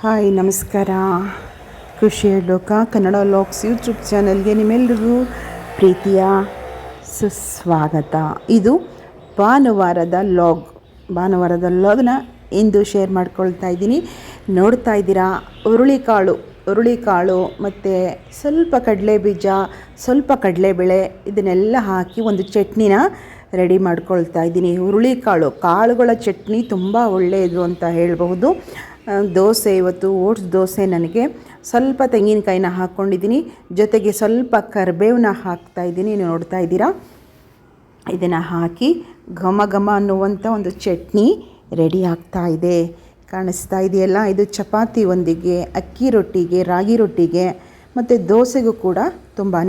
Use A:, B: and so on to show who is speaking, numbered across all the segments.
A: Hi, ನಮಸ್ಕಾರ. ಖುಷಿಯ ಲೋಕ, ಕನ್ನಡ ಲಾಕ್ಸ್ ಯೂಟ್ಯೂಬ್ ಚಾನಲ್ಗೆ ನಿಮ್ಮೆಲ್ಲರಿಗೂ ಪ್ರೀತಿಯ ಸುಸ್ವಾಗತ. ಇದು ಭಾನುವಾರದ ಲಾಗ್. ಭಾನುವಾರದ ಲಾಗ್ನ ಇಂದು ಶೇರ್ ಮಾಡ್ಕೊಳ್ತಾ ಇದ್ದೀನಿ. ನೋಡ್ತಾ ಇದ್ದೀರಾ, ಹುರುಳಿಕಾಳು ಹುರುಳಿಕಾಳು ಮತ್ತು ಸ್ವಲ್ಪ ಕಡಲೆ ಬೀಜ, ಸ್ವಲ್ಪ ಕಡಲೆಬೇಳೆ, ಇದನ್ನೆಲ್ಲ ಹಾಕಿ ಒಂದು ಚಟ್ನಿನ ರೆಡಿ ಮಾಡ್ಕೊಳ್ತಾ ಇದ್ದೀನಿ. ಹುರುಳಿಕಾಳು, ಕಾಳುಗಳ ಚಟ್ನಿ ತುಂಬ ಒಳ್ಳೆಯದು ಅಂತ ಹೇಳಬಹುದು. ದೋಸೆ ಇವತ್ತು, ಓಟ್ಸ್ ದೋಸೆ ನನಗೆ. ಸ್ವಲ್ಪ ತೆಂಗಿನಕಾಯಿನ ಹಾಕ್ಕೊಂಡಿದ್ದೀನಿ. ಜೊತೆಗೆ ಸ್ವಲ್ಪ ಕರಿಬೇವನ್ನ ಹಾಕ್ತಾ ಇದ್ದೀನಿ. ನೀವು ನೋಡ್ತಾ ಇದ್ದೀರಾ? ಇದನ್ನು ಹಾಕಿ ಘಮ ಘಮ ಅನ್ನುವಂಥ ಒಂದು ಚಟ್ನಿ ರೆಡಿ ಆಗ್ತಾ ಇದೆ. ಕಾಣಿಸ್ತಾ ಇದೆಯಲ್ಲ? ಇದು ಚಪಾತಿ ಒಂದಿಗೆ, ಅಕ್ಕಿ ರೊಟ್ಟಿಗೆ, ರಾಗಿ ರೊಟ್ಟಿಗೆ, ಮತ್ತು ದೋಸೆಗೂ ಕೂಡ ತುಂಬಾ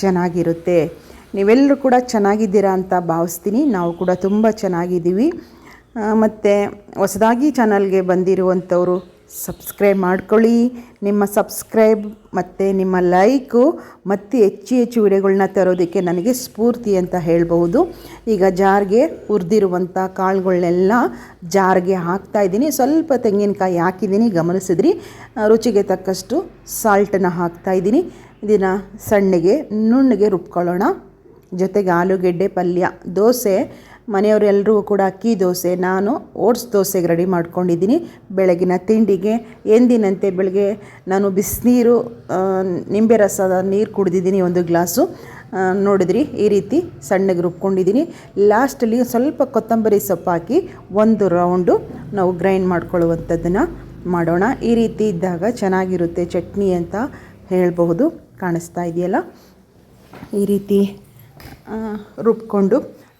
A: ಚೆನ್ನಾಗಿರುತ್ತೆ. ನೀವೆಲ್ಲರೂ ಕೂಡ ಚೆನ್ನಾಗಿದ್ದೀರಾ ಅಂತ ಭಾವಿಸ್ತೀನಿ. ನಾವು ಕೂಡ ತುಂಬ ಚೆನ್ನಾಗಿದ್ದೀವಿ. ಮತ್ತು ಹೊಸದಾಗಿ ಚಾನಲ್ಗೆ ಬಂದಿರುವಂಥವರು ಸಬ್ಸ್ಕ್ರೈಬ್ ಮಾಡ್ಕೊಳ್ಳಿ. ನಿಮ್ಮ ಸಬ್ಸ್ಕ್ರೈಬ್ ಮತ್ತು ನಿಮ್ಮ ಲೈಕು ಮತ್ತು ಹೆಚ್ಚು ಹೆಚ್ಚು ವಿಡಿಯೋಗಳನ್ನ ತರೋದಕ್ಕೆ ನನಗೆ ಸ್ಫೂರ್ತಿ ಅಂತ ಹೇಳ್ಬೋದು ಈಗ ಜಾರ್ಗೆ ಹುರಿದಿರುವಂಥ ಕಾಳುಗಳನ್ನೆಲ್ಲ ಜಾರ್ಗೆ ಹಾಕ್ತಾ ಇದ್ದೀನಿ. ಸ್ವಲ್ಪ ತೆಂಗಿನಕಾಯಿ ಹಾಕಿದ್ದೀನಿ, ಗಮನಿಸಿದ್ರಿ. ರುಚಿಗೆ ತಕ್ಕಷ್ಟು ಸಾಲ್ಟನ್ನು ಹಾಕ್ತಾ ಇದ್ದೀನಿ. ಇದನ್ನು ಸಣ್ಣಗೆ ನುಣ್ಣಗೆ ರುಬ್ಕೊಳ್ಳೋಣ. ಜೊತೆಗೆ ಆಲೂಗೆಡ್ಡೆ ಪಲ್ಯ, ದೋಸೆ ಮನೆಯವರೆಲ್ಲರಿಗೂ ಕೂಡ ಅಕ್ಕಿ ದೋಸೆ, ನಾನು ಓಟ್ಸ್ ದೋಸೆಗೆ ರೆಡಿ ಮಾಡ್ಕೊಂಡಿದ್ದೀನಿ. ಬೆಳಗಿನ ತಿಂಡಿಗೆ, ಎಂದಿನಂತೆ ಬೆಳಗ್ಗೆ ನಾನು ಬಿಸಿನೀರು ನಿಂಬೆ ರಸದ ನೀರು ಕುಡಿದಿದ್ದೀನಿ ಒಂದು ಗ್ಲಾಸು. ನೋಡಿದ್ರಿ, ಈ ರೀತಿ ಸಣ್ಣಗೆ ರುಬ್ಕೊಂಡಿದ್ದೀನಿ. ಲಾಸ್ಟಲ್ಲಿ ಸ್ವಲ್ಪ ಕೊತ್ತಂಬರಿ ಸೊಪ್ಪು ಹಾಕಿ ಒಂದು ರೌಂಡು ನಾವು ಗ್ರೈಂಡ್ ಮಾಡ್ಕೊಳ್ಳುವಂಥದ್ದನ್ನು ಮಾಡೋಣ. ಈ ರೀತಿ ಇದ್ದಾಗ ಚೆನ್ನಾಗಿರುತ್ತೆ ಚಟ್ನಿ ಅಂತ ಹೇಳಬಹುದು. ಕಾಣಿಸ್ತಾ ಇದೆಯಲ್ಲ? ಈ ರೀತಿ ರುಬ್ಕೊಂಡು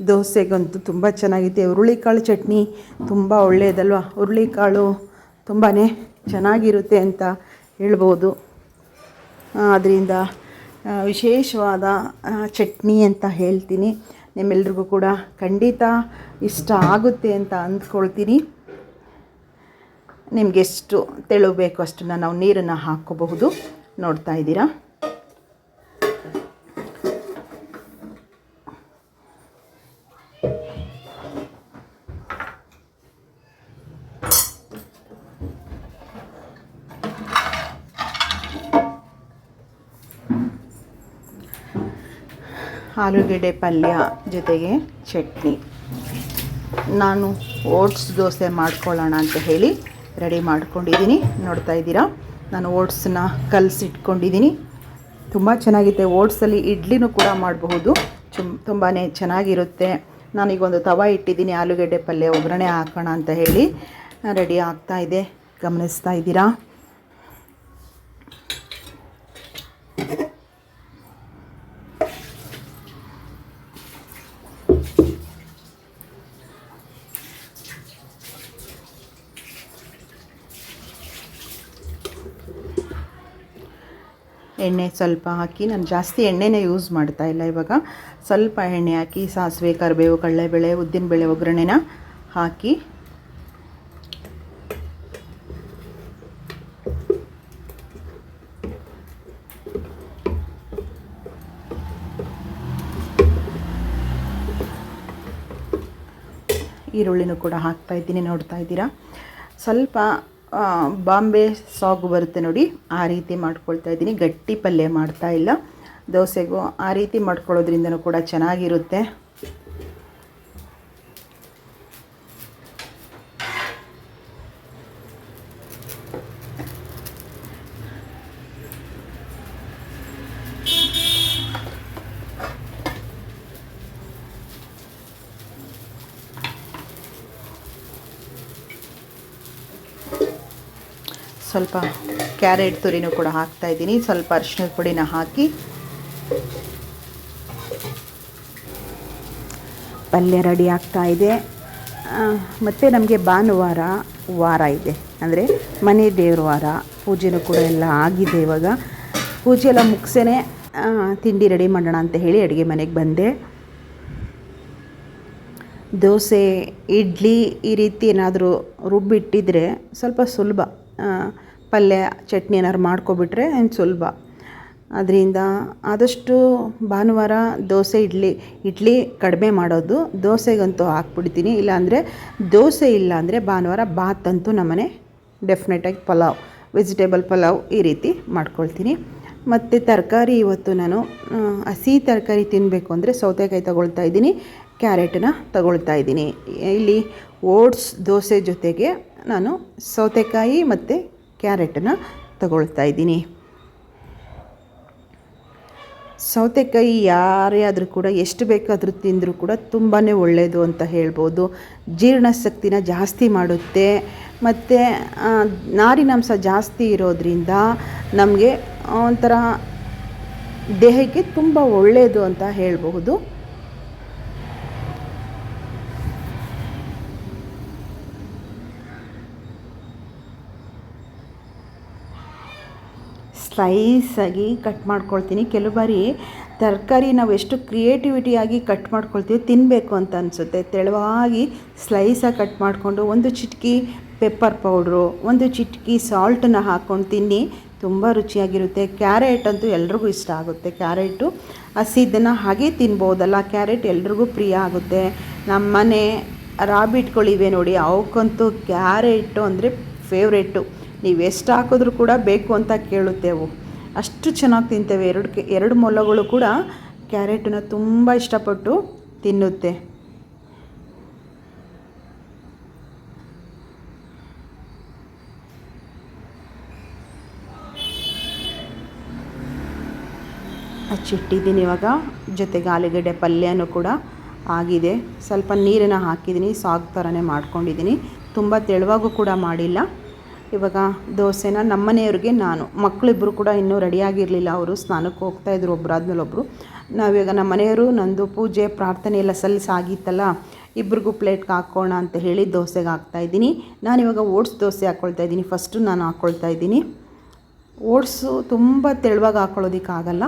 A: ದೋಸೆಗಂತೂ ತುಂಬ ಚೆನ್ನಾಗಿದೆ ಹುರುಳಿಕಾಳು ಚಟ್ನಿ ತುಂಬ ಒಳ್ಳೆಯದಲ್ವ ಹುರುಳಿಕಾಳು ತುಂಬಾ ಚೆನ್ನಾಗಿರುತ್ತೆ ಅಂತ ಹೇಳ್ಬೋದು. ಅದರಿಂದ ವಿಶೇಷವಾದ ಚಟ್ನಿ ಅಂತ ಹೇಳ್ತೀನಿ. ನಿಮ್ಮೆಲ್ರಿಗೂ ಕೂಡ ಖಂಡಿತ ಇಷ್ಟ ಆಗುತ್ತೆ ಅಂತ ಅಂದ್ಕೊಳ್ತೀನಿ. ನಿಮಗೆಷ್ಟು ತೆಳು ಬೇಕು ಅಷ್ಟನ್ನು ನಾವು ನೀರನ್ನು ಹಾಕ್ಕೋಬಹುದು. ನೋಡ್ತಾ ಇದ್ದೀರಾ? ಆಲೂಗೆಡ್ಡೆ ಪಲ್ಯ ಜೊತೆಗೆ ಚಟ್ನಿ. ನಾನು ಓಟ್ಸ್ ದೋಸೆ ಮಾಡ್ಕೊಳ್ಳೋಣ ಅಂತ ಹೇಳಿ ರೆಡಿ ಮಾಡ್ಕೊಂಡಿದ್ದೀನಿ. ನೋಡ್ತಾ ಇದ್ದೀರಾ? ನಾನು ಓಟ್ಸನ್ನ ಕಲಸಿಟ್ಕೊಂಡಿದ್ದೀನಿ. ತುಂಬ ಚೆನ್ನಾಗಿದೆ ಓಟ್ಸಲ್ಲಿ ಇಡ್ಲಿನೂ ಕೂಡ ಮಾಡಬಹುದು. ಚುಮ್ ತುಂಬಾ ಚೆನ್ನಾಗಿರುತ್ತೆ. ನಾನೀಗೊಂದು ತವ ಇಟ್ಟಿದ್ದೀನಿ. ಆಲೂಗೆಡ್ಡೆ ಪಲ್ಯ ಒಗ್ಗರಣೆ ಹಾಕೋಣ ಅಂತ ಹೇಳಿ. ರೆಡಿ ಆಗ್ತಾ ಇದೆ. ಗಮನಿಸ್ತಾ ಇದ್ದೀರಾ? ಎಣ್ಣೆ ಸ್ವಲ್ಪ ಹಾಕಿ, ನಾನು ಜಾಸ್ತಿ ಎಣ್ಣೆನೇ ಯೂಸ್ ಮಾಡ್ತಾ ಇಲ್ಲ ಇವಾಗ. ಸ್ವಲ್ಪ ಎಣ್ಣೆ ಹಾಕಿ, ಸಾಸಿವೆ, ಕರಿಬೇವು, ಕಡಲೆಬೇಳೆ, ಉದ್ದಿನಬೇಳೆ ಒಗ್ಗರಣೆನ ಹಾಕಿ. ಈರುಳ್ಳಿನೂ ಕೂಡ ಹಾಕ್ತಾ ಇದ್ದೀನಿ, ನೋಡ್ತಾ ಇದ್ದೀರಾ. ಸ್ವಲ್ಪ ಬಾಂಬೆ ಸಾಗು ಬರುತ್ತೆ ನೋಡಿ. ಆ ರೀತಿ ಮಾಡ್ಕೊಳ್ತಾ ಇದ್ದೀನಿ. ಗಟ್ಟಿ ಪಲ್ಯ ಮಾಡ್ತಾ ಇಲ್ಲ. ದೋಸೆಗೂ ಆ ರೀತಿ ಮಾಡ್ಕೊಳ್ಳೋದ್ರಿಂದನೂ ಕೂಡ ಚೆನ್ನಾಗಿರುತ್ತೆ. ಸ್ವಲ್ಪ ಕ್ಯಾರೆಟ್ ತುರಿನೂ ಕೂಡ ಹಾಕ್ತಾ ಇದ್ದೀನಿ. ಸ್ವಲ್ಪ ಅರಿಶಿನದ ಪುಡಿನ ಹಾಕಿ. ಪಲ್ಯ ರೆಡಿ ಆಗ್ತಾ ಇದೆ. ಮತ್ತು ನಮಗೆ ಭಾನುವಾರ ವಾರ ಇದೆ. ಅಂದರೆ ಮನೆ ದೇವ್ರ ವಾರ. ಪೂಜೆನೂ ಕೂಡ ಎಲ್ಲ ಆಗಿದೆ ಇವಾಗ. ಪೂಜೆ ಎಲ್ಲ ಮುಗಿಸೇ ತಿಂಡಿ ರೆಡಿ ಮಾಡೋಣ ಅಂತ ಹೇಳಿ ಅಡುಗೆ ಮನೆಗೆ ಬಂದೆ. ದೋಸೆ, ಇಡ್ಲಿ ಈ ರೀತಿ ಏನಾದರೂ ರುಬ್ಬಿಟ್ಟಿದ್ರೆ ಸ್ವಲ್ಪ ಸುಲಭ. ಪಲ್ಯ, ಚಟ್ನಿ ಏನಾದ್ರು ಮಾಡ್ಕೊಬಿಟ್ರೆ ಸುಲಭ. ಅದರಿಂದ ಆದಷ್ಟು ಭಾನುವಾರ ದೋಸೆ, ಇಡ್ಲಿ ಇಡ್ಲಿ ಕಡಿಮೆ ಮಾಡೋದು. ದೋಸೆಗಂತೂ ಹಾಕ್ಬಿಡ್ತೀನಿ. ಇಲ್ಲಾಂದರೆ ದೋಸೆ ಇಲ್ಲ ಅಂದರೆ ಭಾನುವಾರ ಬಾತ್ ಅಂತೂ ನಮ್ಮನೆ ಡೆಫಿನೆಟಾಗಿ ಪಲಾವ್ ವೆಜಿಟೇಬಲ್ ಪಲಾವ್ ಈ ರೀತಿ ಮಾಡ್ಕೊಳ್ತೀನಿ. ಮತ್ತು ತರಕಾರಿ ಇವತ್ತು ನಾನು ಹಸಿ ತರಕಾರಿ ತಿನ್ನಬೇಕು ಅಂದರೆ ಸೌತೆಕಾಯಿ ತಗೊಳ್ತಾ ಇದ್ದೀನಿ, ಕ್ಯಾರೆಟನ್ನ ತಗೊಳ್ತಾ ಇದ್ದೀನಿ. ಇಲ್ಲಿ ಓಟ್ಸ್ ದೋಸೆ ಜೊತೆಗೆ ನಾನು ಸೌತೆಕಾಯಿ ಮತ್ತು ಕ್ಯಾರೆಟನ್ನು ತಗೊಳ್ತಾ ಇದ್ದೀನಿ. ಸೌತೆಕಾಯಿ ಯಾರೇ ಆದರೂ ಕೂಡ ಎಷ್ಟು ಬೇಕಾದರೂ ತಿಂದರೂ ಕೂಡ ತುಂಬಾ ಒಳ್ಳೆಯದು ಅಂತ ಹೇಳ್ಬೋದು. ಜೀರ್ಣಶಕ್ತಿನ ಜಾಸ್ತಿ ಮಾಡುತ್ತೆ. ಮತ್ತು ನಾರಿನಾಂಶ ಜಾಸ್ತಿ ಇರೋದ್ರಿಂದ ನಮಗೆ ಒಂಥರ ದೇಹಕ್ಕೆ ತುಂಬ ಒಳ್ಳೆಯದು ಅಂತ ಹೇಳಬಹುದು. ಸ್ಲೈಸಾಗಿ ಕಟ್ ಮಾಡ್ಕೊಳ್ತೀನಿ. ಕೆಲವು ಬಾರಿ ತರಕಾರಿ ನಾವು ಎಷ್ಟು ಕ್ರಿಯೇಟಿವಿಟಿಯಾಗಿ ಕಟ್ ಮಾಡ್ಕೊಳ್ತೀವಿ ತಿನ್ನಬೇಕು ಅಂತ ಅನಿಸುತ್ತೆ. ತೆಳುವಾಗಿ ಸ್ಲೈಸಾಗಿ ಕಟ್ ಮಾಡಿಕೊಂಡು ಒಂದು ಚಿಟಕಿ ಪೆಪ್ಪರ್ ಪೌಡ್ರು, ಒಂದು ಚಿಟಕಿ ಸಾಲ್ಟನ್ನ ಹಾಕ್ಕೊಂಡು ತಿನ್ನಿ. ತುಂಬ ರುಚಿಯಾಗಿರುತ್ತೆ. ಕ್ಯಾರೆಟ್ ಅಂತೂ ಎಲ್ರಿಗೂ ಇಷ್ಟ ಆಗುತ್ತೆ. ಕ್ಯಾರೆಟು ಹಸಿದನ್ನು ಹಾಗೆ ತಿನ್ಬೋದಲ್ಲ. ಕ್ಯಾರೆಟ್ ಎಲ್ರಿಗೂ ಪ್ರಿಯ ಆಗುತ್ತೆ. ನಮ್ಮನೆ ರಾಬಿಟ್ಗಳಿವೆ ನೋಡಿ. ಅವಕ್ಕಂತೂ ಕ್ಯಾರೆಟು ಅಂದರೆ ಫೇವ್ರೇಟು ನೀವು ಎಷ್ಟು ಹಾಕಿದ್ರೂ ಕೂಡ ಬೇಕು ಅಂತ ಕೇಳುತ್ತೇವೆ. ಅಷ್ಟು ಚೆನ್ನಾಗಿ ತಿಂತೇವೆ. ಎರಡು ಎರಡು ಮೊಲಗಳು ಕೂಡ ಕ್ಯಾರೆಟನ್ನ ತುಂಬ ಇಷ್ಟಪಟ್ಟು ತಿನ್ನುತ್ತೆ. ಹಚ್ಚಿಟ್ಟಿದ್ದೀನಿ ಇವಾಗ, ಜೊತೆಗೆ ಆಲೂಗಡ್ಡೆ ಪಲ್ಯನೂ ಕೂಡ ಆಗಿದೆ. ಸ್ವಲ್ಪ ನೀರನ್ನು ಹಾಕಿದ್ದೀನಿ. ಸಾಗು ಥರನೇ ಮಾಡ್ಕೊಂಡಿದ್ದೀನಿ. ತುಂಬ ತೆಳುವಾಗೂ ಕೂಡ ಮಾಡಿಲ್ಲ. ಇವಾಗ ದೋಸೆನ ನಮ್ಮನೆಯವ್ರಿಗೆ ನಾನು ಮಕ್ಕಳಿಬ್ಬರು ಕೂಡ ಇನ್ನೂ ರೆಡಿಯಾಗಿರಲಿಲ್ಲ, ಅವರು ಸ್ನಾನಕ್ಕೆ ಹೋಗ್ತಾಯಿದ್ರು ಒಬ್ರು ಆದಮೇಲೆ ಒಬ್ಬರು ನಾವೀಗ ನಮ್ಮ ಮನೆಯವರು ನಂದು ಪೂಜೆ, ಪ್ರಾರ್ಥನೆ ಎಲ್ಲ ಸಲ್ಲಿಸಾಗಿತ್ತಲ್ಲ, ಇಬ್ರಿಗೂ ಪ್ಲೇಟ್ಗೆ ಹಾಕೋಣ ಅಂತ ಹೇಳಿ ದೋಸೆಗೆ ಹಾಕ್ತಾಯಿದ್ದೀನಿ ನಾನಿವಾಗ ಓಟ್ಸ್ ದೋಸೆ ಹಾಕ್ಕೊಳ್ತಾ ಇದ್ದೀನಿ, ಫಸ್ಟು ನಾನು ಹಾಕ್ಕೊಳ್ತಾ ಇದ್ದೀನಿ. ಓಟ್ಸು ತುಂಬ ತೆಳುವಾಗಿ ಹಾಕ್ಕೊಳ್ಳೋದಕ್ಕಾಗಲ್ಲ.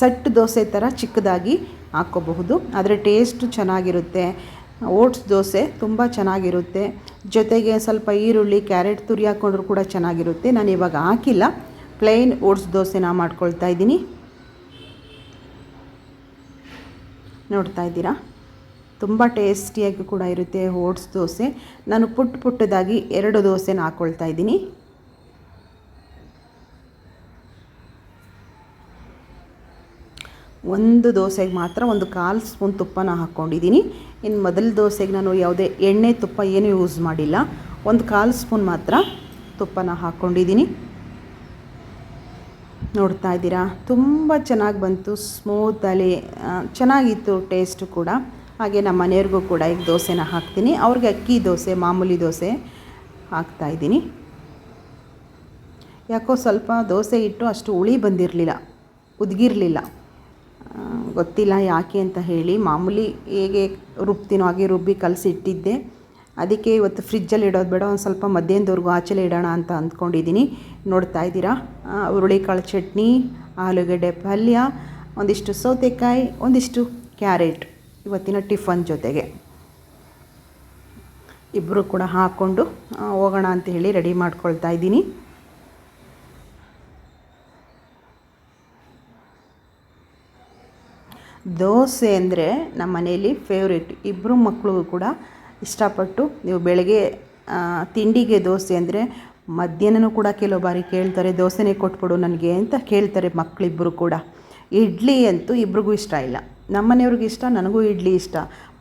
A: ಸಟ್ ದೋಸೆ ಥರ ಚಿಕ್ಕದಾಗಿ ಹಾಕ್ಕೋಬಹುದು, ಆದರೆ ಟೇಸ್ಟು ಚೆನ್ನಾಗಿರುತ್ತೆ. ಓಟ್ಸ್ ದೋಸೆ ತುಂಬ ಚೆನ್ನಾಗಿರುತ್ತೆ. ಜೊತೆಗೆ ಸ್ವಲ್ಪ ಈರುಳ್ಳಿ, ಕ್ಯಾರೆಟ್, ತುರಿ ಹಾಕ್ಕೊಂಡ್ರು ಕೂಡ ಚೆನ್ನಾಗಿರುತ್ತೆ. ನಾನು ಇವಾಗ ಹಾಕಿಲ್ಲ. ಪ್ಲೈನ್ ಓಟ್ಸ್ ದೋಸೆನ ಮಾಡ್ಕೊಳ್ತಾ ಇದ್ದೀನಿ. ನೋಡ್ತಾ ಇದ್ದೀರಾ? ತುಂಬ ಟೇಸ್ಟಿಯಾಗಿ ಕೂಡ ಇರುತ್ತೆ ಓಟ್ಸ್ ದೋಸೆ. ನಾನು ಪುಟ್ಟ ಪುಟ್ಟದಾಗಿ ಎರಡು ದೋಸೆನ ಹಾಕ್ಕೊಳ್ತಾ ಇದ್ದೀನಿ. ಒಂದು ದೋಸೆಗೆ ಮಾತ್ರ ಒಂದು ಕಾಲು ಸ್ಪೂನ್ ತುಪ್ಪನ ಹಾಕ್ಕೊಂಡಿದ್ದೀನಿ. ಇನ್ನು ಮೊದಲ ದೋಸೆಗೆ ನಾನು ಯಾವುದೇ ಎಣ್ಣೆ, ತುಪ್ಪ ಏನೂ ಯೂಸ್ ಮಾಡಿಲ್ಲ. ಒಂದು ಕಾಲು ಸ್ಪೂನ್ ಮಾತ್ರ ತುಪ್ಪನ ಹಾಕ್ಕೊಂಡಿದ್ದೀನಿ. ನೋಡ್ತಾ ಇದ್ದೀರಾ? ತುಂಬ ಚೆನ್ನಾಗಿ ಬಂತು ಸ್ಮೂತಲ್ಲಿ ಚೆನ್ನಾಗಿತ್ತು ಟೇಸ್ಟು ಕೂಡ. ಹಾಗೆ ನಮ್ಮ ಮನೆಯವ್ರಿಗೂ ಕೂಡ ಈಗ ದೋಸೆನ ಹಾಕ್ತೀನಿ. ಅವ್ರಿಗೆ ಅಕ್ಕಿ ದೋಸೆ, ಮಾಮೂಲಿ ದೋಸೆ ಹಾಕ್ತಾಯಿದ್ದೀನಿ ಯಾಕೋ ಸ್ವಲ್ಪ ದೋಸೆ ಇಟ್ಟು ಅಷ್ಟು ಹುಳಿ ಬಂದಿರಲಿಲ್ಲ, ಉದ್ಗಿರಲಿಲ್ಲ. ಗೊತ್ತಿಲ್ಲ ಯಾಕೆ ಅಂತ ಹೇಳಿ ಮಾಮೂಲಿ ಹೇಗೆ ರುಬ್ತೀನೋ ಹಾಗೆ ರುಬ್ಬಿ ಕಲಸಿ ಇಟ್ಟಿದ್ದೆ ಅದಕ್ಕೆ ಇವತ್ತು ಫ್ರಿಜ್ಜಲ್ಲಿ ಇಡೋದು ಬೇಡ, ಒಂದು ಸ್ವಲ್ಪ ಮಧ್ಯಾಹ್ನದವರೆಗೂ ಆಚೆಲೆ ಇಡೋಣ ಅಂತ ಅಂದ್ಕೊಂಡಿದ್ದೀನಿ. ನೋಡ್ತಾ ಇದ್ದೀರಾ? ಹುರುಳಿಕಾಳು ಚಟ್ನಿ, ಆಲೂಗಡ್ಡೆ ಪಲ್ಯ, ಒಂದಿಷ್ಟು ಸೌತೆಕಾಯಿ, ಒಂದಿಷ್ಟು ಕ್ಯಾರೆಟ್ ಇವತ್ತಿನ ಟಿಫನ್ ಜೊತೆಗೆ. ಇಬ್ಬರು ಕೂಡ ಹಾಕ್ಕೊಂಡು ಹೋಗೋಣ ಅಂತ ಹೇಳಿ ರೆಡಿ ಮಾಡ್ಕೊಳ್ತಾ ಇದ್ದೀನಿ. ದೋಸೆ ಅಂದರೆ ನಮ್ಮ ಮನೆಯಲ್ಲಿ ಫೇವ್ರೇಟ್ ಇಬ್ಬರು ಮಕ್ಕಳು ಕೂಡ ಇಷ್ಟಪಟ್ಟು ನೀವು ಬೆಳಗ್ಗೆ ತಿಂಡಿಗೆ ದೋಸೆ ಅಂದರೆ ಮಧ್ಯಾಹ್ನನೂ ಕೂಡ ಕೆಲವು ಬಾರಿ ಕೇಳ್ತಾರೆ, ದೋಸೆನೇ ಕೊಟ್ಬಿಡು ನನಗೆ ಅಂತ ಕೇಳ್ತಾರೆ ಮಕ್ಕಳಿಬ್ಬರು ಕೂಡ. ಇಡ್ಲಿ ಅಂತೂ ಇಬ್ರಿಗೂ ಇಷ್ಟ ಇಲ್ಲ. ನಮ್ಮ ಮನೆಯವ್ರಿಗೂ ಇಷ್ಟ, ನನಗೂ ಇಡ್ಲಿ ಇಷ್ಟ.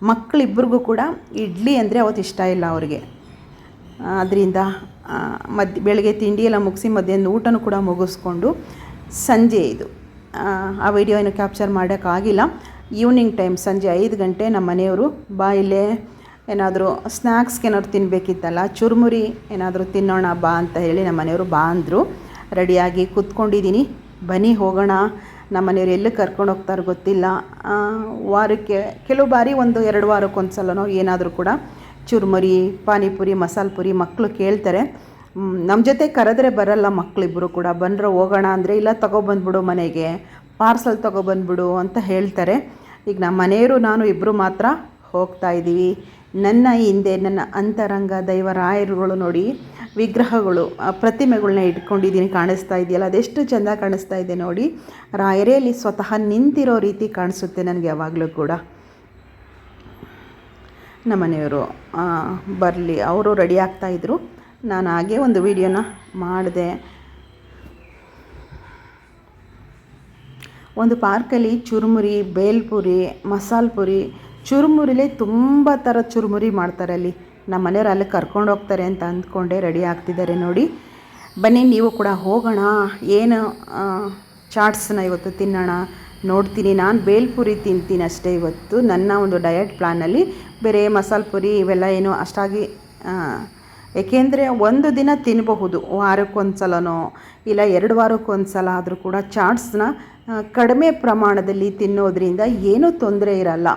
A: ಮಕ್ಕಳಿಬ್ಬರಿಗೂ ಕೂಡ ಇಡ್ಲಿ ಅಂದರೆ ಅವತ್ತು ಇಷ್ಟ ಇಲ್ಲ ಅವ್ರಿಗೆ. ಅದರಿಂದ ಮದ್ ಬೆಳಗ್ಗೆ ತಿಂಡಿ ಎಲ್ಲ ಮುಗಿಸಿ ಮಧ್ಯಾಹ್ನ ಊಟನೂ ಕೂಡ ಮುಗಿಸ್ಕೊಂಡು ಸಂಜೆ ಇದು. ಆ, ವಿಡಿಯೋ ಏನು ಕ್ಯಾಪ್ಚರ್ ಮಾಡೋಕ್ಕಾಗಿಲ್ಲ. ಈವ್ನಿಂಗ್ ಟೈಮ್ ಸಂಜೆ ಐದು ಗಂಟೆ ನಮ್ಮ ಮನೆಯವರು ಬಾ ಇಲ್ಲೇ ಏನಾದರೂ ಸ್ನ್ಯಾಕ್ಸ್ಗೆ ಏನಾದ್ರು ತಿನ್ನಬೇಕಿತ್ತಲ್ಲ ಚುರುಮುರಿ ಏನಾದರೂ ತಿನ್ನೋಣ ಬಾ ಅಂತ ಹೇಳಿ ನಮ್ಮ ಮನೆಯವರು ಬಾ ಅಂದರು. ರೆಡಿಯಾಗಿ ಕೂತ್ಕೊಂಡಿದ್ದೀನಿ. ಬನ್ನಿ ಹೋಗೋಣ. ನಮ್ಮ ಮನೆಯವ್ರು ಎಲ್ಲಿ ಕರ್ಕೊಂಡು ಹೋಗ್ತಾರೆ ಗೊತ್ತಿಲ್ಲ. ವಾರಕ್ಕೆ ಕೆಲವು ಬಾರಿ ಒಂದು ಎರಡು ವಾರಕ್ಕೊಂದು ಸಲನೋ ಏನಾದರೂ ಕೂಡ ಚುರುಮುರಿ ಪಾನಿಪುರಿ ಮಸಾಲೆ ಪುರಿ ಮಕ್ಕಳು ಕೇಳ್ತಾರೆ. ನಮ್ಮ ಜೊತೆ ಕರೆದ್ರೆ ಬರಲ್ಲ ಮಕ್ಕಳಿಬ್ಬರು ಕೂಡ. ಬಂದರೆ ಹೋಗೋಣ ಅಂದರೆ ಇಲ್ಲ ತೊಗೊಬಂದ್ಬಿಡು ಮನೆಗೆ ಪಾರ್ಸಲ್ ತೊಗೊಬಂದ್ಬಿಡು ಅಂತ ಹೇಳ್ತಾರೆ. ಈಗ ನಮ್ಮ ಮನೆಯವರು ನಾನು ಇಬ್ಬರು ಮಾತ್ರ ಹೋಗ್ತಾ ಇದ್ದೀವಿ. ನನ್ನ ಹಿಂದೆ ನನ್ನ ಅಂತರಂಗ ದೈವರಾಯರುಗಳು ನೋಡಿ, ವಿಗ್ರಹಗಳು ಪ್ರತಿಮೆಗಳನ್ನ ಇಟ್ಕೊಂಡಿದ್ದೀನಿ, ಕಾಣಿಸ್ತಾ ಇದೆಯಲ್ಲ, ಅದೆಷ್ಟು ಚೆಂದ ಕಾಣಿಸ್ತಾ ಇದೆ ನೋಡಿ. ರಾಯರೇಲಿ ಸ್ವತಃ ನಿಂತಿರೋ ರೀತಿ ಕಾಣಿಸುತ್ತೆ ನನಗೆ ಯಾವಾಗಲೂ ಕೂಡ. ನಮ್ಮ ಮನೆಯವರು ಬರಲಿ, ಅವರು ರೆಡಿ ಆಗ್ತಾಯಿದ್ರು ನಾನು ಹಾಗೆ ಒಂದು ವಿಡಿಯೋನ ಮಾಡಿದೆ. ಒಂದು ಪಾರ್ಕಲ್ಲಿ ಚುರುಮುರಿ, ಬೇಲ್ಪುರಿ ಮಸಾಲ ಪುರಿ ಚುರುಮುರಿಲೇ ತುಂಬ ಥರ ಚುರುಮುರಿ ಮಾಡ್ತಾರೆ ಅಲ್ಲಿ. ನಮ್ಮ ಮನೆಯವ್ರು ಅಲ್ಲಿ ಕರ್ಕೊಂಡು ಹೋಗ್ತಾರೆ ಅಂತ ಅಂದ್ಕೊಂಡೆ ರೆಡಿ ಆಗ್ತಿದ್ದಾರೆ ನೋಡಿ. ಬನ್ನಿ, ನೀವು ಕೂಡ ಹೋಗೋಣ. ಏನು ಚಾಟ್ಸನ್ನ ಇವತ್ತು ತಿನ್ನೋಣ ನೋಡ್ತೀನಿ. ನಾನು ಬೇಲ್ಪುರಿ ತಿಂತೀನಿ ಅಷ್ಟೇ ಇವತ್ತು. ನನ್ನ ಒಂದು ಡಯಟ್ ಪ್ಲ್ಯಾನಲ್ಲಿ ಬೇರೆ ಮಸಾಲ ಪುರಿ ಇವೆಲ್ಲ ಏನು ಅಷ್ಟಾಗಿ ಏಕೆಂದರೆ ಒಂದು ದಿನ ತಿನ್ನಬಹುದು ವಾರಕ್ಕೊಂದು ಸಲನೋ ಇಲ್ಲ ಎರಡು ವಾರಕ್ಕೊಂದು ಸಲ ಆದರೂ ಕೂಡ ಚಾಟ್ಸ್ನ ಕಡಿಮೆ ಪ್ರಮಾಣದಲ್ಲಿ ತಿನ್ನೋದ್ರಿಂದ ಏನೂ ತೊಂದರೆ ಇರಲ್ಲ.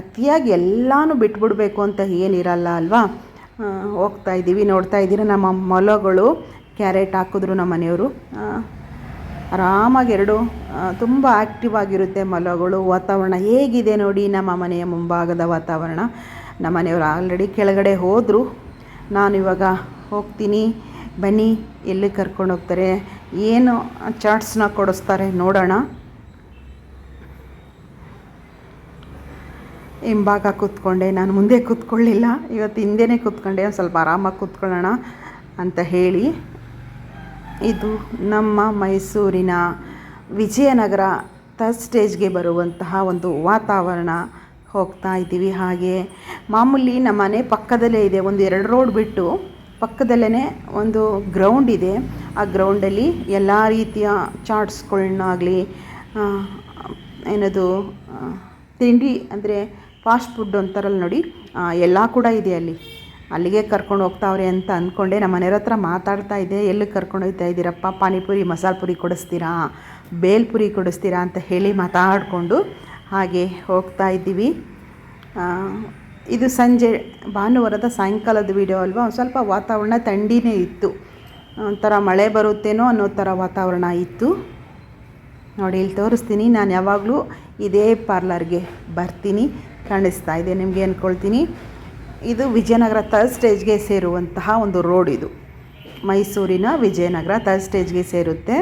A: ಅತಿಯಾಗಿ ಎಲ್ಲನೂ ಬಿಟ್ಬಿಡ್ಬೇಕು ಅಂತ ಏನಿರಲ್ಲ ಅಲ್ವಾ? ಹೋಗ್ತಾ ಇದ್ದೀವಿ, ನೋಡ್ತಾ ಇದ್ದೀರ ನಮ್ಮ ಮೊಲಗಳು. ಕ್ಯಾರೆಟ್ ಹಾಕಿದ್ರು ನಮ್ಮ ಮನೆಯವರು. ಆರಾಮಾಗಿ ಎರಡು ತುಂಬ ಆ್ಯಕ್ಟಿವ್ ಆಗಿರುತ್ತೆ ಮೊಲಗಳು. ವಾತಾವರಣ ಹೇಗಿದೆ ನೋಡಿ ನಮ್ಮ ಮನೆಯ ಮುಂಭಾಗದ ವಾತಾವರಣ. ನಮ್ಮ ಮನೆಯವರು ಆಲ್ರೆಡಿ ಕೆಳಗಡೆ ಹೋದರು. ನಾನು ಇವಾಗ ಹೋಗ್ತೀನಿ. ಬನ್ನಿ, ಎಲ್ಲಿ ಕರ್ಕೊಂಡು ಹೋಗ್ತಾರೆ? ಏನು ಚಾಟ್ಸ್ನ ಕೊಡಿಸ್ತಾರೆ ನೋಡೋಣ. ಹಿಂಭಾಗ ಕೂತ್ಕೊಂಡೆ. ನಾನು ಮುಂದೆ ಕೂತ್ಕೊಳ್ಳಿಲ್ಲ. ಇವತ್ತು ಹಿಂದೆನೇ ಕೂತ್ಕೊಂಡೆ. ಒಂದು ಸ್ವಲ್ಪ ಆರಾಮಾಗಿ ಕೂತ್ಕೊಳ್ಳೋಣ ಅಂತ ಹೇಳಿ. ಇದು ನಮ್ಮ ಮೈಸೂರಿನ ವಿಜಯನಗರ ಥರ್ಡ್ ಸ್ಟೇಜ್ಗೆ ಬರುವಂತಹ ಒಂದು ವಾತಾವರಣ. ಹೋಗ್ತಾ ಇದ್ದೀವಿ ಹಾಗೆ. ಮಾಮೂಲಿ ನಮ್ಮ ಮನೆ ಪಕ್ಕದಲ್ಲೇ ಇದೆ, ಒಂದು ಎರಡು ರೋಡ್ ಬಿಟ್ಟು ಪಕ್ಕದಲ್ಲೇ ಒಂದು ಗ್ರೌಂಡ್ ಇದೆ. ಆ ಗ್ರೌಂಡಲ್ಲಿ ಎಲ್ಲ ರೀತಿಯ ಚಾಟ್ಸ್ಗಳನ್ನಾಗಲಿ ಏನದು ತಿಂಡಿ ಅಂದರೆ ಫಾಸ್ಟ್ ಫುಡ್ ಅಂತಾರಲ್ಲ ನೋಡಿ ಎಲ್ಲ ಕೂಡ ಇದೆ ಅಲ್ಲಿ. ಅಲ್ಲಿಗೆ ಕರ್ಕೊಂಡು ಹೋಗ್ತಾವ್ರೆ ಅಂತ ಅಂದ್ಕೊಂಡೆ ನಮ್ಮ ಮನೆಯವ್ರ ಹತ್ರ ಮಾತಾಡ್ತಾ ಇದ್ದೆ ಎಲ್ಲಿಗೆ ಕರ್ಕೊಂಡು ಹೋಗ್ತಾ ಇದ್ದೀರಪ್ಪ? ಪಾನಿಪುರಿ, ಮಸಾಲೆ ಪುರಿ ಕೊಡಿಸ್ತೀರಾ? ಬೇಲ್ಪುರಿ ಕೊಡಿಸ್ತೀರಾ? ಅಂತ ಹೇಳಿ ಮಾತಾಡಿಕೊಂಡು ಹಾಗೆ ಹೋಗ್ತಾ ಇದ್ದೀವಿ. ಇದು ಸಂಜೆ ಭಾನುವಾರದ ಸಾಯಂಕಾಲದ ವಿಡಿಯೋ ಅಲ್ವಾ? ಸ್ವಲ್ಪ ವಾತಾವರಣ ಥಂಡಿನೇ ಇತ್ತು. ಒಂಥರ ಮಳೆ ಬರುತ್ತೇನೋ ಅನ್ನೋ ಥರ ವಾತಾವರಣ ಇತ್ತು. ನೋಡಿ, ಇಲ್ಲಿ ತೋರಿಸ್ತೀನಿ. ನಾನು ಯಾವಾಗಲೂ ಇದೇ ಪಾರ್ಲರ್ಗೆ ಬರ್ತೀನಿ. ಕಾಣಿಸ್ತಾ ಇದೆ, ನಿಮಗೆ ಅಂದ್ಕೊಳ್ತೀನಿ ಇದು ವಿಜಯನಗರ ಥರ್ಡ್ ಸ್ಟೇಜ್ಗೆ ಸೇರುವಂತಹ ಒಂದು ರೋಡ್ ಇದು. ಮೈಸೂರಿನ ವಿಜಯನಗರ ಥರ್ಡ್ ಸ್ಟೇಜ್ಗೆ ಸೇರುತ್ತೆ.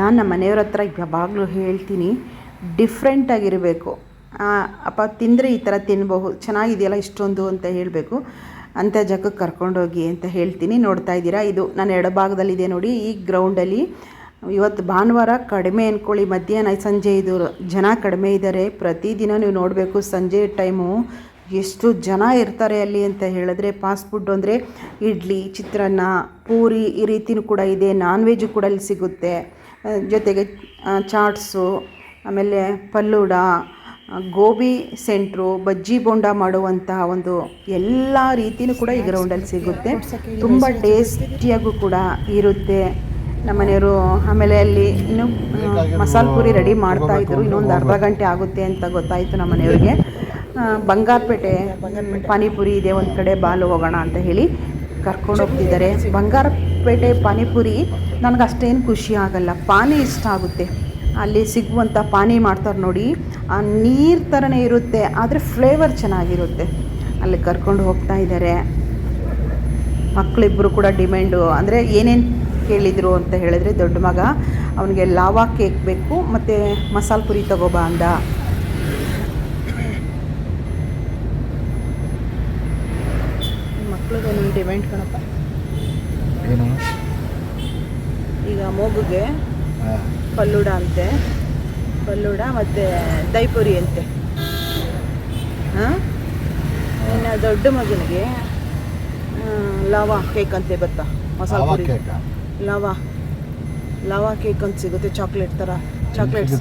A: ನಾನು ನಮ್ಮ ಮನೆಯವ್ರ ಹತ್ರ ಯಾವಾಗಲೂ ಹೇಳ್ತೀನಿ ಡಿಫ್ರೆಂಟಾಗಿರಬೇಕು ಅಪ್ಪ ತಿಂದರೆ ಈ ಥರ ತಿನ್ನಬಹುದು ಚೆನ್ನಾಗಿದೆಯಲ್ಲ ಇಷ್ಟೊಂದು ಅಂತ ಹೇಳಬೇಕು. ಅಂಥ ಜಾಗಕ್ಕೆ ಕರ್ಕೊಂಡೋಗಿ ಅಂತ ಹೇಳ್ತೀನಿ. ನೋಡ್ತಾ ಇದ್ದೀರಾ? ಇದು ನನ್ನ ಎಡಭಾಗದಲ್ಲಿದೆ ನೋಡಿ. ಈ ಗ್ರೌಂಡಲ್ಲಿ ಇವತ್ತು ಭಾನುವಾರ ಕಡಿಮೆ ಅಂದ್ಕೊಳ್ಳಿ ಮಧ್ಯಾಹ್ನ ಸಂಜೆ ಇದು ಜನ ಕಡಿಮೆ ಇದ್ದಾರೆ. ಪ್ರತಿದಿನ ನೀವು ನೋಡಬೇಕು ಸಂಜೆ ಟೈಮು ಎಷ್ಟು ಜನ ಇರ್ತಾರೆ ಅಲ್ಲಿ ಅಂತ ಹೇಳಿದ್ರೆ ಫಾಸ್ಟ್ ಫುಡ್ ಅಂದರೆ ಇಡ್ಲಿ, ಚಿತ್ರಾನ್ನ, ಪೂರಿ ಈ ರೀತಿಯೂ ಕೂಡ ಇದೆ. ನಾನ್ ವೆಜ್ ಕೂಡ ಇಲ್ಲಿ ಸಿಗುತ್ತೆ. ಜೊತೆಗೆ ಚಾಟ್ಸು, ಆಮೇಲೆ ಪಲ್ಲೂಡ ಗೋಬಿ ಸೆಂಟ್ರು, ಬಜ್ಜಿ ಬೋಂಡ ಮಾಡುವಂತಹ ಒಂದು ಎಲ್ಲ ರೀತಿಯೂ ಕೂಡ ಈ ಗ್ರೌಂಡಲ್ಲಿ ಸಿಗುತ್ತೆ. ತುಂಬ ಟೇಸ್ಟಿಯಾಗೂ ಕೂಡ ಇರುತ್ತೆ. ನಮ್ಮ ಮನೆಯವರು ಆಮೇಲೆ ಅಲ್ಲಿ ಇನ್ನು ಮಸಾಲೆ ಪೂರಿ ರೆಡಿ ಮಾಡ್ತಾ ಇದ್ರು. ಇನ್ನೊಂದು ಅರ್ಧ ಗಂಟೆ ಆಗುತ್ತೆ ಅಂತ ಗೊತ್ತಾಯಿತು ನಮ್ಮ ಮನೆಯವ್ರಿಗೆ ಬಂಗಾರಪೇಟೆ ಪಾನಿಪುರಿ ಇದೆ. ಒಂದು ಕಡೆ ಬಾಲು ಹೋಗೋಣ ಅಂತ ಹೇಳಿ ಕರ್ಕೊಂಡು ಹೋಗ್ತಿದ್ದಾರೆ ಬಂಗಾರಪೇಟೆ ಪಾನಿಪುರಿ ನನಗೆ ಅಷ್ಟೇನು ಖುಷಿ ಆಗಲ್ಲ. ಪಾನಿ ಇಷ್ಟ ಆಗುತ್ತೆ. ಅಲ್ಲಿ ಸಿಗುವಂಥ ಪಾನಿ ಮಾಡ್ತಾರೆ ನೋಡಿ. ಆ ನೀರು ಥರನೇ ಇರುತ್ತೆ, ಆದರೆ ಫ್ಲೇವರ್ ಚೆನ್ನಾಗಿರುತ್ತೆ. ಅಲ್ಲಿ ಕರ್ಕೊಂಡು ಹೋಗ್ತಾ ಇದ್ದಾರೆ. ಮಕ್ಕಳಿಬ್ಬರು ಕೂಡ ಡಿಮ್ಯಾಂಡು ಅಂದರೆ ಏನೇನು ಕೇಳಿದರು ಅಂತ ಹೇಳಿದ್ರೆ ದೊಡ್ಡ ಮಗ, ಅವನಿಗೆ ಲಾವಾ ಕೇಕ್ ಬೇಕು, ಮತ್ತು ಮಸಾಲ ಪುರಿ ತಗೋಬಾ ಅಂದ. ಮಕ್ಕಳಿಗೆ ಡಿಮ್ಯಾಂಡ್ ಕಣಪ್ಪ?
B: ಏನು?
A: ಮಗುಗೆ ಪಲ್ಲುಡ ಅಂತೆ. ಪಲ್ಲುಡ ಮತ್ತು ದೈಪುರಿ ಅಂತೆ. ಹಾಂ? ಇನ್ನು ದೊಡ್ಡ ಮಗನಿಗೆ ಲವ ಕೇಕ್ ಅಂತೆ ಬರ್ತಾ masala puri.
B: Lava
A: lava. Lava cake ಅಂತ ಸಿಗುತ್ತೆ ಚಾಕ್ಲೇಟ್ ಥರ ಚಾಕ್ಲೇಟ್ಸ್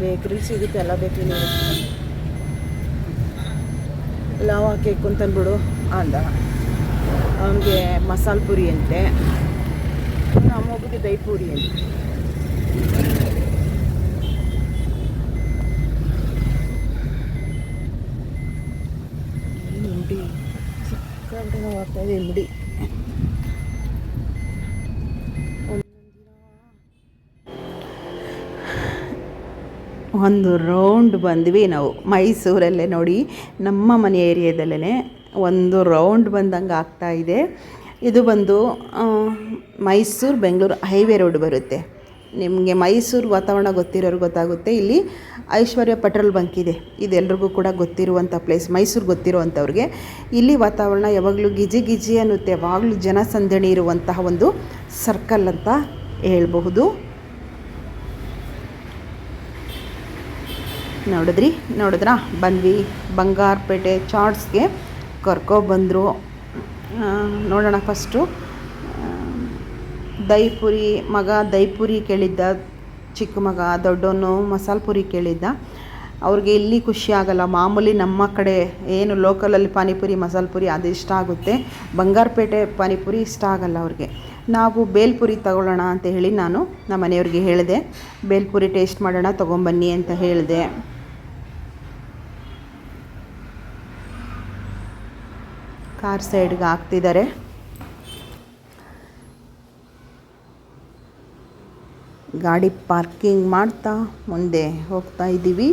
A: ಬೇಕ್ರಿ ಸಿಗುತ್ತೆ ಎಲ್ಲ ಬೇಕ್ರಿ ಲವ ಕೇಕ್ ಅಂತಂದ್ಬಿಡು ಅಂದ. ಅವನಿಗೆ ಮಸಾಲೆ ಪುರಿ ಅಂತೆ. ನಮ್ಮ ಮಗುಗೆ ಮುಡಿ ಇದೆ ಉಂಡಿ ಒಂದು ರೌಂಡ್ ಬಂದ್ವಿ ನಾವು ಮೈಸೂರಲ್ಲೇ ನೋಡಿ ನಮ್ಮ ಮನೆ ಏರಿಯಾದಲ್ಲೇ ಒಂದು ರೌಂಡ್ ಬಂದಂಗೆ ಆಗ್ತಾ ಇದೆ ಬಂದು ಮೈಸೂರು ಬೆಂಗಳೂರು ಹೈವೇ ರೋಡ್ ಬರುತ್ತೆ. ನಿಮಗೆ ಮೈಸೂರು ವಾತಾವರಣ ಗೊತ್ತಿರೋರು ಗೊತ್ತಾಗುತ್ತೆ. ಇಲ್ಲಿ ಐಶ್ವರ್ಯ ಪೆಟ್ರೋಲ್ ಬಂಕ್ ಇದೆ. ಇದೆಲ್ಲರಿಗೂ ಕೂಡ ಗೊತ್ತಿರುವಂಥ ಪ್ಲೇಸ್, ಮೈಸೂರು ಗೊತ್ತಿರುವಂಥವ್ರಿಗೆ. ಇಲ್ಲಿ ವಾತಾವರಣ ಯಾವಾಗಲೂ ಗಿಜಿ ಗಿಜಿ ಅನ್ನುತ್ತೆ. ಯಾವಾಗಲೂ ಜನಸಂದಣಿ ಇರುವಂತಹ ಒಂದು ಸರ್ಕಲ್ ಅಂತ ಹೇಳಬಹುದು. ನೋಡಿದ್ರಿ? ನೋಡಿದ್ರಾ? ಬಂದ್ವಿ ಬಂಗಾರಪೇಟೆ ಚಾಟ್ಸ್ಗೆ ಕರ್ಕೊಬಂದರು ನೋಡೋಣ ಫಸ್ಟು. ದೈಪುರಿ, ಮಗ ದೈಪುರಿ ಕೇಳಿದ್ದ, ಚಿಕ್ಕ ಮಗ, ದೊಡ್ಡವನು ಮಸಾಲೆ ಪುರಿ ಕೇಳಿದ್ದ. ಅವ್ರಿಗೆ ಇಲ್ಲಿ ಖುಷಿ ಆಗಲ್ಲ, ಮಾಮೂಲಿ ನಮ್ಮ ಕಡೆ ಏನು ಲೋಕಲಲ್ಲಿ ಪಾನಿಪುರಿ, ಮಸಾಲೆ ಪುರಿ ಅದು ಇಷ್ಟ ಆಗುತ್ತೆ. ಬಂಗಾರಪೇಟೆ ಪಾನಿಪುರಿ ಇಷ್ಟ ಆಗಲ್ಲ ಅವ್ರಿಗೆ. ನಾವು ಬೇಲ್ಪುರಿ ತಗೊಳ್ಳೋಣ ಅಂತ ಹೇಳಿ ನಾನು ನಮ್ಮ ಮನೆಯವ್ರಿಗೆ ಹೇಳಿದೆ. ಬೇಲ್ಪುರಿ ಟೇಸ್ಟ್ ಮಾಡೋಣ, ತೊಗೊಂಬನ್ನಿ ಅಂತ ಹೇಳಿದೆ. ಕಾರ್ ಸೈಡ್ಗೆ ಹಾಕ್ತಿದ್ದಾರೆ. ಗಾಡಿ ಪಾರ್ಕಿಂಗ್ ಮಾಡ್ತಾ ಮುಂದೆ ಹೋಗ್ತಾ ಇದ್ದೀವಿ.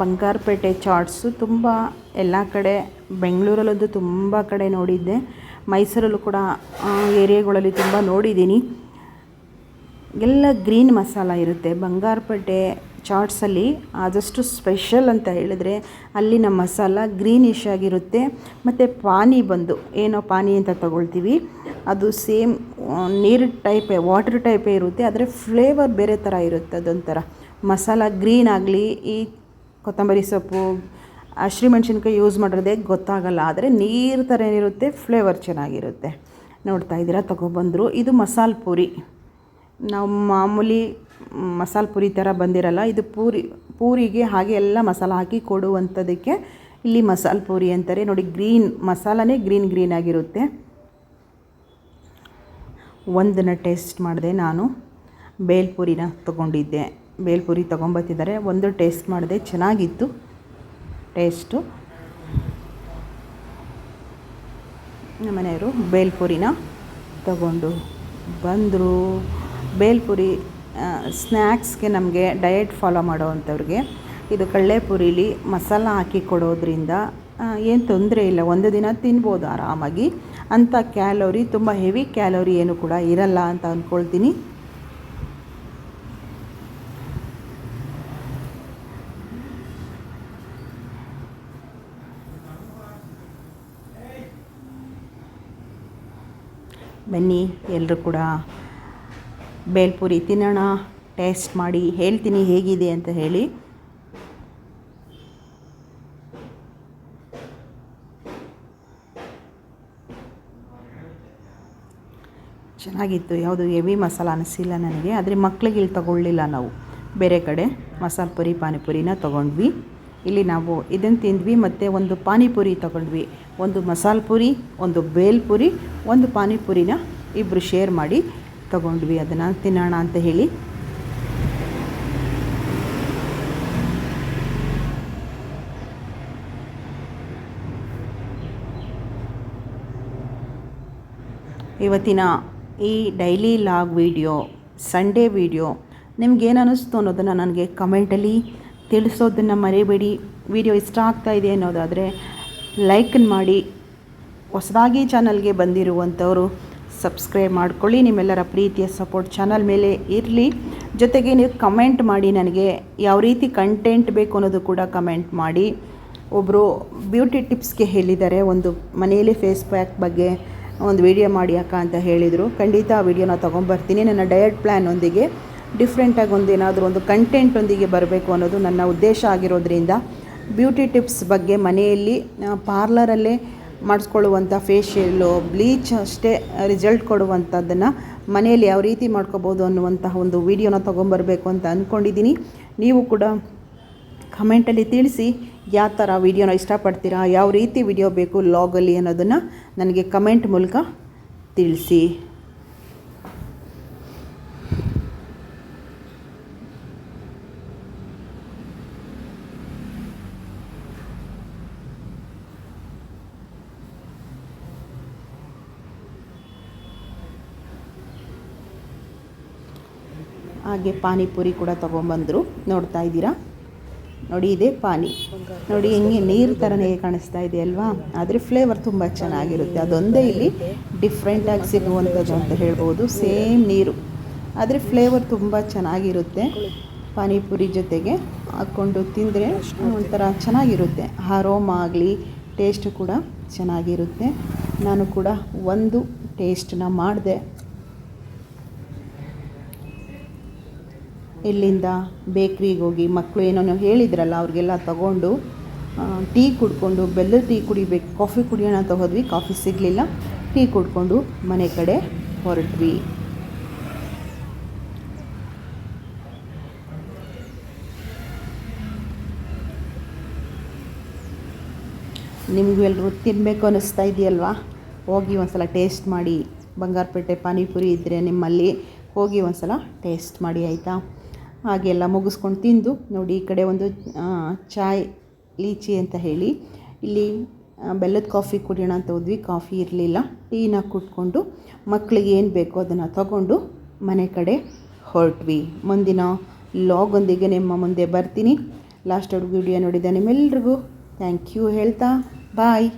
A: ಬಂಗಾರಪೇಟೆ ಚಾಟ್ಸು ತುಂಬ ಎಲ್ಲ ಕಡೆ, ಬೆಂಗಳೂರಲ್ಲಂತೂ ತುಂಬ ಕಡೆ ನೋಡಿದ್ದೆ. ಮೈಸೂರಲ್ಲೂ ಕೂಡ ಏರಿಯಾಗಳಲ್ಲಿ ತುಂಬ ನೋಡಿದ್ದೀನಿ. ಎಲ್ಲ ಗ್ರೀನ್ ಮಸಾಲ ಇರುತ್ತೆ. ಬಂಗಾರಪೇಟೆ ಚಾಟ್ಸಲ್ಲಿ ಆದಷ್ಟು ಸ್ಪೆಷಲ್ ಅಂತ ಹೇಳಿದ್ರೆ ಅಲ್ಲಿನ ಮಸಾಲ ಗ್ರೀನಿಶ್ ಆಗಿರುತ್ತೆ. ಮತ್ತು ಪಾನಿ ಬಂದು, ಏನೋ ಪಾನಿ ಅಂತ ತಗೊಳ್ತೀವಿ. ಅದು ಸೇಮ್ ನೀರು ಟೈಪೇ, ವಾಟರ್ ಟೈಪೇ ಇರುತ್ತೆ. ಆದರೆ ಫ್ಲೇವರ್ ಬೇರೆ ಥರ ಇರುತ್ತೆ ಅದೊಂಥರ. ಮಸಾಲ ಗ್ರೀನ್ ಆಗಲಿ, ಈ ಕೊತ್ತಂಬರಿ ಸೊಪ್ಪು ಹಸಿಮೆಣ್ಸಿನ್ಕಾಯಿ ಯೂಸ್ ಮಾಡಿರೋದೇ ಗೊತ್ತಾಗಲ್ಲ. ಆದರೆ ನೀರು ಥರ ಏನಿರುತ್ತೆ ಫ್ಲೇವರ್ ಚೆನ್ನಾಗಿರುತ್ತೆ. ನೋಡ್ತಾ ಇದ್ದೀರಾ, ತಗೊಬಂದರು. ಇದು ಮಸಾಲ ಪೂರಿ. ನಾವು ಮಾಮೂಲಿ ಮಸಾಲೆ ಪೂರಿ ಥರ ಬಂದಿರಲ್ಲ, ಇದು ಪೂರಿ, ಪೂರಿಗೆ ಹಾಗೆ ಎಲ್ಲ ಮಸಾಲ ಹಾಕಿ ಕೊಡುವಂಥದ್ದಕ್ಕೆ ಇಲ್ಲಿ ಮಸಾಲೆ ಪೂರಿ ಅಂತಾರೆ. ನೋಡಿ, ಗ್ರೀನ್ ಮಸಾಲನೇ ಗ್ರೀನ್ ಗ್ರೀನ್ ಆಗಿರುತ್ತೆ. ಒಂದನ್ನು ಟೇಸ್ಟ್ ಮಾಡಿದೆ ನಾನು. ಬೇಲ್ಪುರಿನ ತೊಗೊಂಡಿದ್ದೆ. ಬೇಲ್ಪುರಿ ತೊಗೊಂಬತ್ತಿದ್ದಾರೆ. ಒಂದು ಟೇಸ್ಟ್ ಮಾಡಿದೆ. ಚೆನ್ನಾಗಿತ್ತು ಟೇಸ್ಟು. ನಮ್ಮ ಮನೆಯವರು ಬೇಲ್ಪುರಿನ ತಗೊಂಡು ಬಂದರು. ಬೇಲ್ಪುರಿ ಸ್ನ್ಯಾಕ್ಸ್ಗೆ ನಮಗೆ ಡಯೆಟ್ ಫಾಲೋ ಮಾಡೋವಂಥವ್ರಿಗೆ ಇದು ಕಳ್ಳೆಪುರಿಲಿ ಮಸಾಲ ಹಾಕಿ ಕೊಡೋದ್ರಿಂದ ಏನು ತೊಂದರೆ ಇಲ್ಲ. ಒಂದು ದಿನ ತಿನ್ಬೋದು ಆರಾಮಾಗಿ. ಅಂಥ ಕ್ಯಾಲೋರಿ, ತುಂಬ ಹೆವಿ ಕ್ಯಾಲೋರಿ ಏನು ಕೂಡ ಇರಲ್ಲ ಅಂತ ಅಂದ್ಕೊಳ್ತೀನಿ ಬನ್ನಿ ಎಲ್ಲರೂ ಕೂಡ ಬೇಲ್ಪುರಿ ತಿನ್ನೋಣ, ಟೇಸ್ಟ್ ಮಾಡಿ, ಹೇಳ್ತೀನಿ ಹೇಗಿದೆ ಅಂತ ಹೇಳಿ. ಚೆನ್ನಾಗಿತ್ತು, ಯಾವುದು ಹೆವಿ ಮಸಾಲ ಅನಿಸಿಲ್ಲ ನನಗೆ, ಆದರೆ ಮಕ್ಕಳಿಗೆ ಇಲ್ಲಿ ತಗೊಳ್ಳಿಲ್ಲ ನಾವು. ಬೇರೆ ಕಡೆ ಮಸಾಲ ಪುರಿ, ಪಾನಿಪುರಿನ ತೊಗೊಂಡ್ವಿ. ಇಲ್ಲಿ ನಾವು ಇದನ್ನು ತಿಂದ್ವಿ, ಮತ್ತು ಒಂದು ಪಾನಿಪುರಿ ತೊಗೊಂಡ್ವಿ. ಒಂದು ಮಸಾಲ ಪುರಿ, ಒಂದು ಬೇಲ್ಪುರಿ, ಒಂದು ಪಾನಿಪುರಿನ ಇಬ್ಬರು ಶೇರ್ ಮಾಡಿ. ತೊಗೊಂಡ್ವಿ, ಅದನ್ನು ತಿನ್ನೋಣ ಅಂತ ಹೇಳಿ. ಇವತ್ತಿನ ಈ daily log video, Sunday video, ನಿಮ್ಗೇನು ಅನ್ನಿಸ್ತು ಅನ್ನೋದನ್ನು ನನಗೆ ಕಮೆಂಟಲ್ಲಿ ತಿಳಿಸೋದನ್ನು ಮರಿಬೇಡಿ. ವಿಡಿಯೋ ಇಷ್ಟ ಆಗ್ತಾ ಇದೆ ಅನ್ನೋದಾದರೆ ಲೈಕ್ ಮಾಡಿ. ಹೊಸದಾಗಿ ಚಾನಲ್ಗೆ ಬಂದಿರುವಂಥವರು ಸಬ್ಸ್ಕ್ರೈಬ್ ಮಾಡ್ಕೊಳ್ಳಿ, ನಿಮ್ಮೆಲ್ಲರ ಪ್ರೀತಿಯ ಸಪೋರ್ಟ್ ಚಾನಲ್ ಮೇಲೆ ಇರಲಿ. ಜೊತೆಗೆ ನೀವು ಕಮೆಂಟ್ ಮಾಡಿ ನನಗೆ ಯಾವ ರೀತಿ ಕಂಟೆಂಟ್ ಬೇಕು ಅನ್ನೋದು ಕೂಡ ಕಮೆಂಟ್ ಮಾಡಿ. ಒಬ್ಬರು ಬ್ಯೂಟಿ ಟಿಪ್ಸ್ಗೆ ಹೇಳಿದ್ದಾರೆ, ಒಂದು ಮನೆಯಲ್ಲಿ ಫೇಸ್ ಪ್ಯಾಕ್ ಬಗ್ಗೆ ಒಂದು ವಿಡಿಯೋ ಮಾಡಿ ಅಕ್ಕ ಅಂತ ಹೇಳಿದರು. ಖಂಡಿತ ಆ ವಿಡಿಯೋನ ತೊಗೊಂಬರ್ತೀನಿ. ನನ್ನ ಡಯಟ್ ಪ್ಲ್ಯಾನೊಂದಿಗೆ ಡಿಫ್ರೆಂಟಾಗಿ ಒಂದು ಏನಾದರೂ ಒಂದು ಕಂಟೆಂಟೊಂದಿಗೆ ಬರಬೇಕು ಅನ್ನೋದು ನನ್ನ ಉದ್ದೇಶ ಆಗಿರೋದ್ರಿಂದ, ಬ್ಯೂಟಿ ಟಿಪ್ಸ್ ಬಗ್ಗೆ ಮನೆಯಲ್ಲಿ ಪಾರ್ಲರಲ್ಲೇ ಮಾಡಿಸ್ಕೊಳ್ಳುವಂಥ ಫೇಶಿಯಲ್ಲು ಬ್ಲೀಚ್ ಅಷ್ಟೇ ರಿಸಲ್ಟ್ ಕೊಡುವಂಥದ್ದನ್ನು ಮನೆಯಲ್ಲಿ ಯಾವ ರೀತಿ ಮಾಡ್ಕೋಬೋದು ಅನ್ನುವಂತಹ ಒಂದು ವಿಡಿಯೋನ ತೊಗೊಂಬರಬೇಕು ಅಂತ ಅಂದ್ಕೊಂಡಿದ್ದೀನಿ ನೀವು ಕೂಡ ಕಮೆಂಟಲ್ಲಿ ತಿಳಿಸಿ ಯಾವ ಥರ ವಿಡಿಯೋನ ಇಷ್ಟಪಡ್ತೀರಾ, ಯಾವ ರೀತಿ ವಿಡಿಯೋ ಬೇಕು ಲಾಗಲ್ಲಿ ಅನ್ನೋದನ್ನು ನನಗೆ ಕಮೆಂಟ್ ಮೂಲಕ ತಿಳಿಸಿ. ಹಾಗೆ ಪಾನಿಪುರಿ ಕೂಡ ತೊಗೊಂಬಂದರು. ನೋಡ್ತಾ ಇದ್ದೀರಾ? ನೋಡಿ, ಇದೆ ಪಾನಿ. ನೋಡಿ, ಹೆಂಗೆ ನೀರು ಥರನೇ ಕಾಣಿಸ್ತಾ ಇದೆ ಅಲ್ವಾ? ಆದರೆ ಫ್ಲೇವರ್ ತುಂಬ ಚೆನ್ನಾಗಿರುತ್ತೆ. ಅದೊಂದೇ ಇಲ್ಲಿ ಡಿಫ್ರೆಂಟಾಗಿ ಸಿಗುವಂಥದ್ದು ಅಂತ ಹೇಳ್ಬೋದು. ಸೇಮ್ ನೀರು. ಆದರೆ ಫ್ಲೇವರ್ ತುಂಬ ಚೆನ್ನಾಗಿರುತ್ತೆ ಪಾನಿಪುರಿ ಜೊತೆಗೆ. ಹಾಕ್ಕೊಂಡು ತಿಂದರೆ ಒಂಥರ ಚೆನ್ನಾಗಿರುತ್ತೆ. ಆರೋಮ ಆಗಲಿ ಟೇಸ್ಟ್ ಕೂಡ ಚೆನ್ನಾಗಿರುತ್ತೆ. ನಾನು ಕೂಡ ಒಂದು ಟೇಸ್ಟನ್ನ ಮಾಡಿದೆ. ಇಲ್ಲಿಂದ ಬೇಕ್ರಿಗೆ ಹೋಗಿ ಮಕ್ಕಳು ಏನೋ ಹೇಳಿದ್ರಲ್ಲ, ಅವ್ರಿಗೆಲ್ಲ ತಗೊಂಡು ಟೀ ಕುಡ್ಕೊಂಡು, ಬೆಲ್ಲದ ಟೀ ಕುಡಿಬೇಕು, ಕಾಫಿ ಕುಡಿಯೋಣ ಅಂತ ಹೋದ್ವಿ, ಕಾಫಿ ಸಿಗಲಿಲ್ಲ, ಟೀ ಕುಡ್ಕೊಂಡು ಮನೆ ಕಡೆ ಹೊರಟ್ವಿ. ನಿಮಗೂ ಎಲ್ಲರೂ ತಿನ್ನಬೇಕು ಅನ್ನಿಸ್ತಾ ಇದೆಯಲ್ವಾ? ಹೋಗಿ ಒಂದ್ಸಲ ಟೇಸ್ಟ್ ಮಾಡಿ. ಬಂಗಾರಪೇಟೆ ಪಾನಿಪುರಿ ಇದ್ದರೆ ನಿಮ್ಮಲ್ಲಿ ಹೋಗಿ ಒಂದ್ಸಲ ಟೇಸ್ಟ್ ಮಾಡಿ, ಆಯಿತಾ? ಹಾಗೆಲ್ಲ ಮುಗಿಸ್ಕೊಂಡು ತಿಂದು ನೋಡಿ ಈ ಕಡೆ ಒಂದು ಚಾಯ್ ಲೀಚಿ ಅಂತ ಹೇಳಿ. ಇಲ್ಲಿ ಬೆಲ್ಲದ ಕಾಫಿ ಕುಡಿಯೋಣ ಅಂತ ಹೋದ್ವಿ. ಕಾಫಿ ಇರಲಿಲ್ಲ. ಟೀನ ಕುಟ್ಕೊಂಡು ಮಕ್ಕಳಿಗೆ ಏನು ಬೇಕೋ ಅದನ್ನು ತಗೊಂಡು ಮನೆ ಕಡೆ ಹೊರಟ್ವಿ. ಮುಂದಿನ ಲಾಗೊಂದಿಗೆ ನಿಮ್ಮ ಮುಂದೆ ಬರ್ತೀನಿ. ಲಾಸ್ಟ್ ವಿಡಿಯೋ ನೋಡಿದ ನಿಮ್ಮೆಲ್ರಿಗೂ. ಥ್ಯಾಂಕ್ ಯು ಹೇಳ್ತಾ. ಬಾಯ್